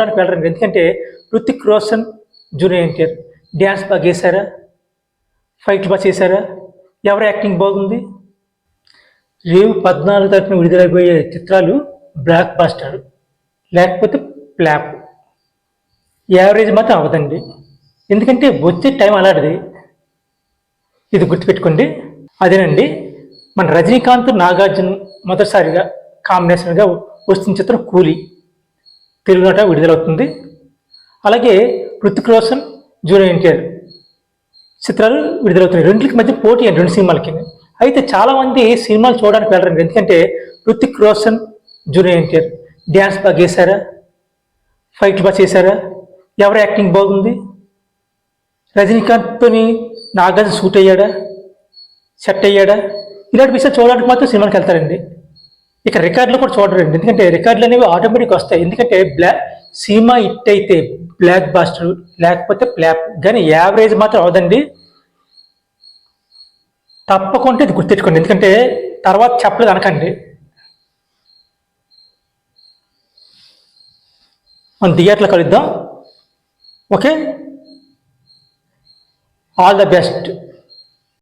చూడడానికి వెళ్ళరండి. ఎందుకంటే రుతిక్ రోషన్ జూనియర్ ఎన్టీఆర్. డ్యాన్స్ బాగా చేశారా? ఫైట్ బాగా చేశారా? ఎవరి యాక్టింగ్ బాగుంది? రేవు పద్నాలుగు తరఫున విడుదలైపోయే చిత్రాలు బ్లాక్ బాస్టర్ లేకపోతే ప్లాప్ యావరేజ్ మాత్రం అవ్వదండి. ఎందుకంటే వచ్చే టైం అలాంటిది. ఇది గుర్తుపెట్టుకోండి. అదేనండి మన రజనీకాంత్ నాగార్జున మొదటిసారిగా కాంబినేషన్గా వస్తున్న చిత్రం కూలీ. తెలుగునాట విడుదలవుతుంది. అలాగే రుతిక్ రోషన్ జూనియర్ ఎన్టీఆర్ చిత్రాలు విడుదలవుతున్నాయి. రెండింటికి మధ్య పోటీ అండి రెండు సినిమాలకి. అయితే చాలామంది సినిమాలు చూడడానికి వెళ్ళరండి. ఎందుకంటే రుతిక్ రోషన్ జూనియర్ ఎన్టీఆర్ డ్యాన్స్ బాగా చేశారా? ఫైట్ బాగా చేశారా? ఎవరి యాక్టింగ్ బాగుంది? రజనీకాంత్తోని నాగార్జున సూట్ అయ్యాడా? సెట్ అయ్యాడా? ఇలాంటి విషయాలు చూడడానికి మాత్రం సినిమాకి వెళ్తారండి. ఇక రికార్డులు కూడా చూడరండి ఎందుకంటే రికార్డులు అనేవి ఆటోమేటిక్ వస్తాయి. ఎందుకంటే బ్లాక్ సినిమా హిట్ అయితే బ్లాక్ బాస్టర్ లేకపోతే ప్లాప్ కానీ యావరేజ్ మాత్రం అవదండి. తప్పకుండా ఇది గుర్తించుకోండి. ఎందుకంటే తర్వాత చెప్పలేదు అనకండి. మనం థియేటర్లో కలుద్దాం. ఓకే? All the best